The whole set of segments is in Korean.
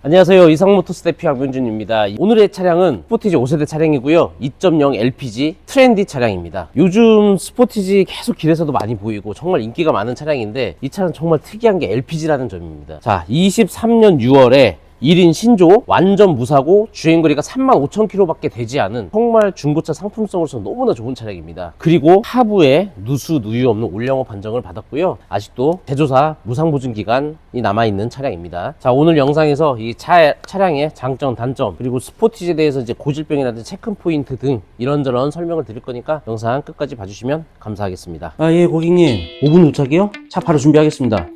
안녕하세요. 이상모토스 대표 박명준입니다. 오늘의 차량은 스포티지 5세대 차량이고요. 2.0 LPG 트렌디 차량입니다. 요즘 스포티지 계속 길에서도 많이 보이고 정말 인기가 많은 차량인데 이 차는 정말 특이한 게 LPG라는 점입니다. 자 23년 6월에 1인 신조 완전 무사고 주행거리가 35,000km밖에 되지 않은 정말 중고차 상품성으로서 너무나 좋은 차량입니다. 그리고 하부에 누수 누유 없는 올영어 판정을 받았고요. 아직도 제조사 무상 보증 기간이 남아 있는 차량입니다. 자 오늘 영상에서 이 차, 차량의 장점 단점 그리고 스포티지에 대해서 이제 고질병이라든지 체크 포인트 등 이런저런 설명을 드릴 거니까 영상 끝까지 봐주시면 감사하겠습니다. 아 예 고객님 5분 도착이요? 차 바로 준비하겠습니다.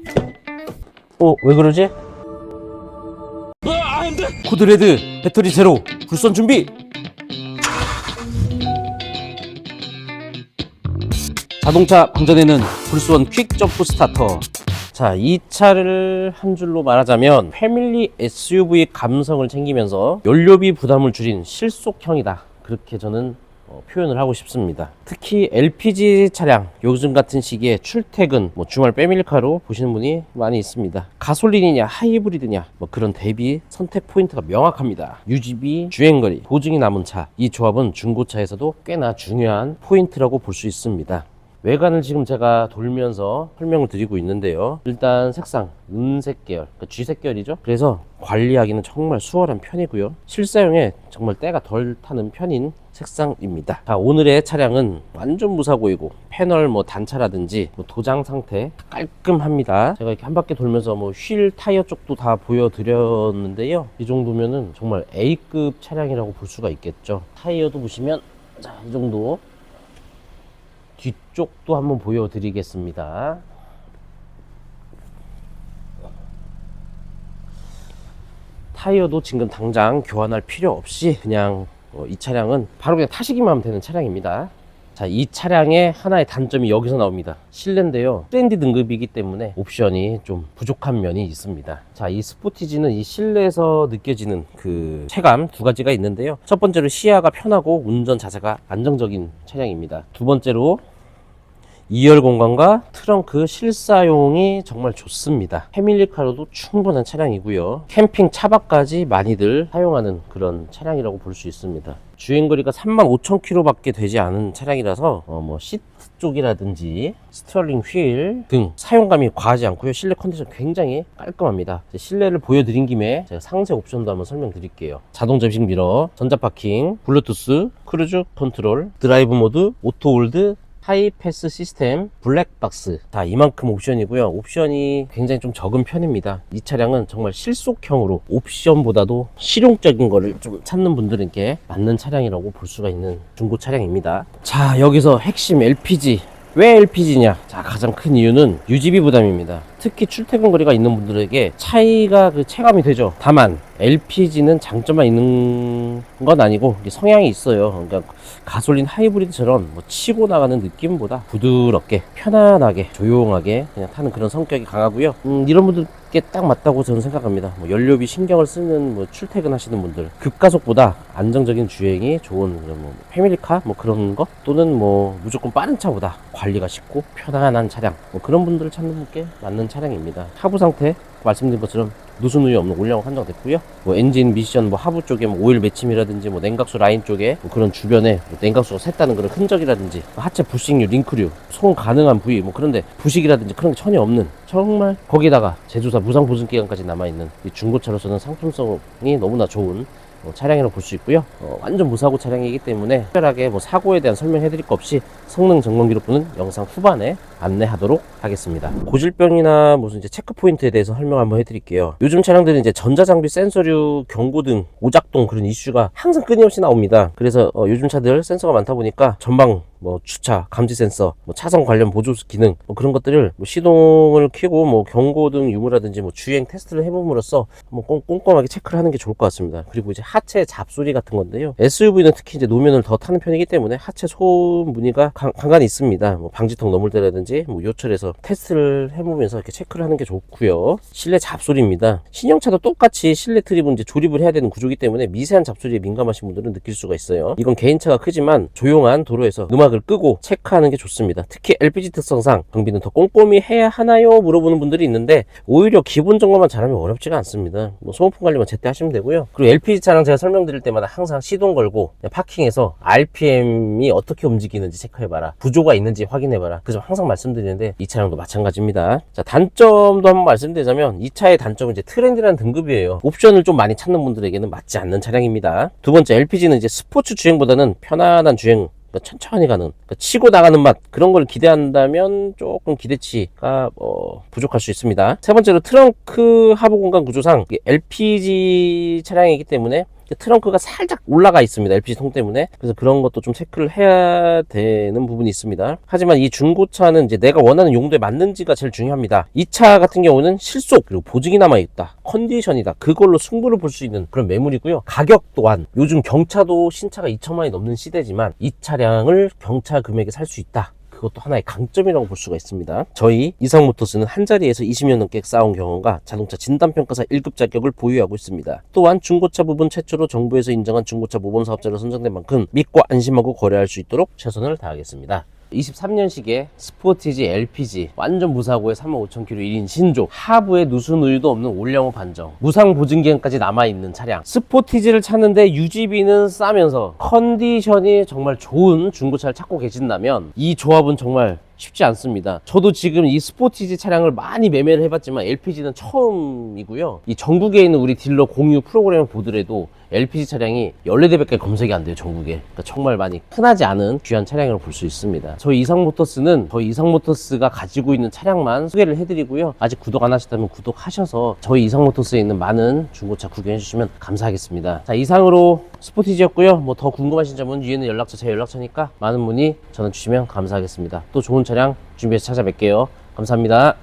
어왜 그러지? 코드레드 배터리 제로 불선 준비 자동차 방전에는 불수원 퀵 점프 스타터 자, 이 차를 한 줄로 말하자면 패밀리 SUV 감성을 챙기면서 연료비 부담을 줄인 실속형이다. 그렇게 저는 어, 표현을 하고 싶습니다. 특히 LPG 차량 요즘 같은 시기에 출퇴근, 뭐 주말 패밀리카로 보시는 분이 많이 있습니다. 가솔린이냐 하이브리드냐 뭐 그런 대비 선택 포인트가 명확합니다. 유지비, 주행거리, 보증이 남은 차 이 조합은 중고차에서도 꽤나 중요한 포인트라고 볼 수 있습니다. 외관을 지금 제가 돌면서 설명을 드리고 있는데요. 일단 색상 은색 계열, 그러니까 쥐색 계열이죠. 그래서 관리하기는 정말 수월한 편이고요. 실사용에 정말 때가 덜 타는 편인 색상입니다. 자, 오늘의 차량은 완전 무사고이고 패널 뭐 단차라든지 뭐 도장 상태 깔끔합니다. 제가 이렇게 한 바퀴 돌면서 뭐 휠 타이어 쪽도 다 보여드렸는데요. 이 정도면은 정말 A급 차량이라고 볼 수가 있겠죠. 타이어도 보시면 자, 이 정도 뒤쪽도 한번 보여드리겠습니다. 타이어도 지금 당장 교환할 필요 없이 그냥 어, 이 차량은 바로 그냥 타시기만 하면 되는 차량입니다. 자, 이 차량의 하나의 단점이 여기서 나옵니다. 실내인데요. 트렌디 등급이기 때문에 옵션이 좀 부족한 면이 있습니다. 자, 이 스포티지는 이 실내에서 느껴지는 그 체감 두 가지가 있는데요. 첫 번째로 시야가 편하고 운전 자세가 안정적인 차량입니다. 두 번째로 2열 공간과 트렁크 실사용이 정말 좋습니다. 패밀리카로도 충분한 차량이고요. 캠핑 차박까지 많이들 사용하는 그런 차량이라고 볼 수 있습니다. 주행 거리가 35,000km밖에 되지 않은 차량이라서 어, 뭐 시트 쪽이라든지 스티어링 휠 등 사용감이 과하지 않고요. 실내 컨디션 굉장히 깔끔합니다. 실내를 보여드린 김에 제가 상세 옵션도 한번 설명드릴게요. 자동 접식 미러, 전자 파킹, 블루투스, 크루즈 컨트롤, 드라이브 모드, 오토 홀드, 하이 패스 시스템, 블랙박스. 자, 이만큼 옵션이고요. 옵션이 굉장히 좀 적은 편입니다. 이 차량은 정말 실속형으로 옵션보다도 실용적인 거를 좀 찾는 분들에게 맞는 차량이라고 볼 수가 있는 중고 차량입니다. 자, 여기서 핵심 LPG. 왜 LPG냐? 자, 가장 큰 이유는 유지비 부담입니다. 특히 출퇴근 거리가 있는 분들에게 차이가 그 체감이 되죠. 다만 LPG는 장점만 있는 건 아니고 성향이 있어요. 그러니까 가솔린 하이브리드처럼 뭐 치고 나가는 느낌보다 부드럽게 편안하게 조용하게 그냥 타는 그런 성격이 강하고요. 음, 이런 분들께 딱 맞다고 저는 생각합니다. 뭐 연료비 신경을 쓰는 뭐 출퇴근 하시는 분들 급가속보다 안정적인 주행이 좋은 그런 뭐 패밀리카 뭐 그런 것 또는 뭐 무조건 빠른 차보다 관리가 쉽고 편안한 차량 뭐 그런 분들을 찾는 분께 맞는 차량입니다. 하부 상태 말씀드린 것처럼 누수 누유 없는 올량 한정됐고요. 뭐 엔진 미션 뭐 하부 쪽에 뭐 오일 맺힘이라든지 뭐 냉각수 라인 쪽에 뭐 그런 주변에 뭐 냉각수가 샜다는 그런 흔적이라든지 뭐 하체 부식류, 링크류, 송 가능한 부위 뭐 그런데 부식이라든지 그런 게 전혀 없는 정말 거기다가 제조사 무상 보증 기간까지 남아 있는 이 중고차로서는 상품성이 너무나 좋은 어, 차량이라고 볼 수 있고요. 어, 완전 무사고 차량이기 때문에 특별하게 뭐 사고에 대한 설명해 드릴 거 없이 성능 점검 기록부는 영상 후반에 안내하도록 하겠습니다. 고질병이나 무슨 이제 체크 포인트에 대해서 설명 한번 해드릴게요. 요즘 차량들은 이제 전자장비 센서류 경고등 오작동 그런 이슈가 항상 끊임없이 나옵니다. 그래서 어, 요즘 차들 센서가 많다 보니까 전방 뭐 주차 감지 센서, 뭐 차선 관련 보조 기능 뭐 그런 것들을 뭐 시동을 켜고 뭐 경고등 유무라든지 뭐 주행 테스트를 해봄으로써 뭐 꼼- 꼼꼼하게 체크를 하는 게 좋을 것 같습니다. 그리고 이제 하체 잡소리 같은 건데요. SUV는 특히 이제 노면을 더 타는 편이기 때문에 하체 소음 무늬가 간- 간간히 있습니다. 뭐 방지턱 넘을 때라든지 뭐 요철에서 테스트를 해보면서 이렇게 체크를 하는 게 좋고요. 실내 잡소리입니다. 신형차도 똑같이 실내 트립은 이제 조립을 해야 되는 구조기 때문에 미세한 잡소리에 민감하신 분들은 느낄 수가 있어요. 이건 개인차가 크지만 조용한 도로에서 음악 을 끄고 체크하는 게 좋습니다. 특히 LPG 특성상 정비는 더 꼼꼼히 해야 하나요? 물어보는 분들이 있는데 오히려 기본 점검만 잘하면 어렵지가 않습니다. 뭐 소모품 관리만 제때 하시면 되고요. 그리고 LPG 차량 제가 설명드릴 때마다 항상 시동 걸고 파킹에서 RPM이 어떻게 움직이는지 체크해봐라. 구조가 있는지 확인해봐라. 그 점 항상 말씀드리는데 이 차량도 마찬가지입니다. 자 단점도 한번 말씀드리자면 이 차의 단점은 이제 트렌드라는 등급이에요. 옵션을 좀 많이 찾는 분들에게는 맞지 않는 차량입니다. 두 번째 LPG는 이제 스포츠 주행보다는 편안한 주행 그러니까 천천히 가는 그러니까 치고 나가는 맛 그런 걸 기대한다면 조금 기대치가 어, 부족할 수 있습니다. 세 번째로 트렁크 하부 공간 구조상 LPG 차량이기 때문에 트렁크가 살짝 올라가 있습니다. LPG 통 때문에. 그래서 그런 것도 좀 체크를 해야 되는 부분이 있습니다. 하지만 이 중고차는 이제 내가 원하는 용도에 맞는지가 제일 중요합니다. 이 차 같은 경우는 실속 그리고 보증이 남아 있다. 컨디션이다. 그걸로 승부를 볼 수 있는 그런 매물이고요. 가격 또한 요즘 경차도 신차가 2천만이 넘는 시대지만 이 차량을 경차 금액에 살 수 있다. 그것도 하나의 강점이라고 볼 수가 있습니다. 저희 이상 모터스는 한 자리에서 20년 넘게 쌓아온 경험과 자동차 진단평가사 1급 자격을 보유하고 있습니다. 또한 중고차 부분 최초로 정부에서 인정한 중고차 모범 사업자로 선정된 만큼 믿고 안심하고 거래할 수 있도록 최선을 다하겠습니다. 23년식의 스포티지 LPG 완전 무사고에 35,000km 1인 신조 하부에 누수 우유도 없는 올영호 반정 무상 보증 기간까지 남아있는 차량. 스포티지를 찾는데 유지비는 싸면서 컨디션이 정말 좋은 중고차를 찾고 계신다면 이 조합은 정말 쉽지 않습니다. 저도 지금 이 스포티지 차량을 많이 매매를 해봤지만 LPG는 처음이고요. 이 전국에 있는 우리 딜러 공유 프로그램을 보더라도 LPG 차량이 14대밖에 검색이 안 돼요, 전국에. 그러니까 정말 많이 흔하지 않은 귀한 차량을 볼 수 있습니다. 저희 이상모터스는 저희 이상모터스가 가지고 있는 차량만 소개를 해드리고요. 아직 구독 안 하셨다면 구독하셔서 저희 이상모터스에 있는 많은 중고차 구경해 주시면 감사하겠습니다. 자, 이상으로 스포티지였고요. 뭐 더 궁금하신 점은 위에는 연락처, 제 연락처니까 많은 문의 전화 주시면 감사하겠습니다. 또 좋은 차량 준비해서 찾아뵐게요. 감사합니다.